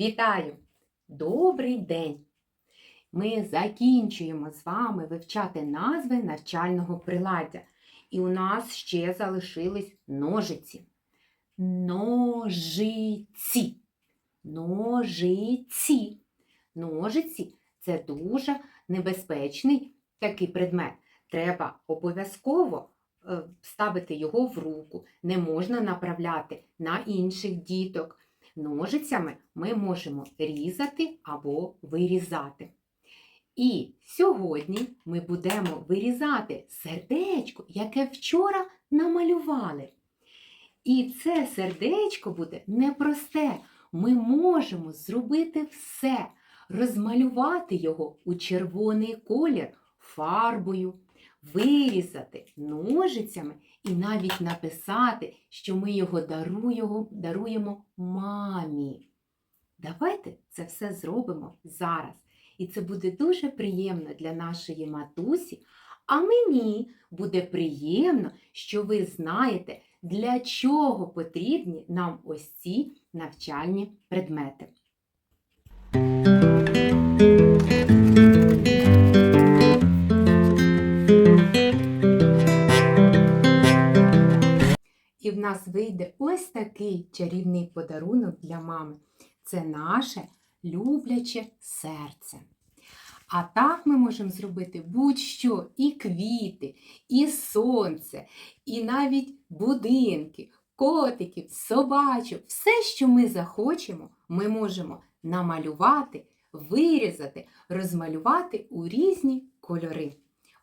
Вітаю! Добрий день! Ми закінчуємо з вами вивчати назви навчального приладдя. І у нас ще залишились ножиці. Ножиці. Ножиці. Ножиці це дуже небезпечний такий предмет. Треба обов'язково е, ставити його в руку. Не можна направляти на інших діток. Ножицями ми можемо різати або вирізати. І сьогодні ми будемо вирізати сердечко, яке вчора намалювали. І це сердечко буде непросте. Ми можемо зробити все, розмалювати його у червоний колір фарбою, вирізати ножицями і навіть написати, що ми його даруємо, даруємо мамі. Давайте це все зробимо зараз. І це буде дуже приємно для нашої матусі. А мені буде приємно, що ви знаєте, для чого потрібні нам ось ці навчальні предмети. І в нас вийде ось такий чарівний подарунок для мами. Це наше любляче серце. А так ми можемо зробити будь-що і квіти, і сонце, і навіть будинки, котиків, собачок. Все, що ми захочемо, ми можемо намалювати, вирізати, розмалювати у різні кольори.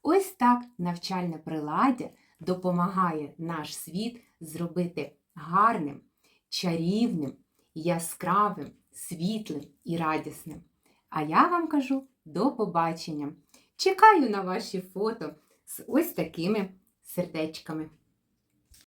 Ось так навчальне приладдя допомагає наш світ зробити гарним, чарівним, яскравим, світлим і радісним. А я вам кажу до побачення. Чекаю на ваші фото з ось такими сердечками.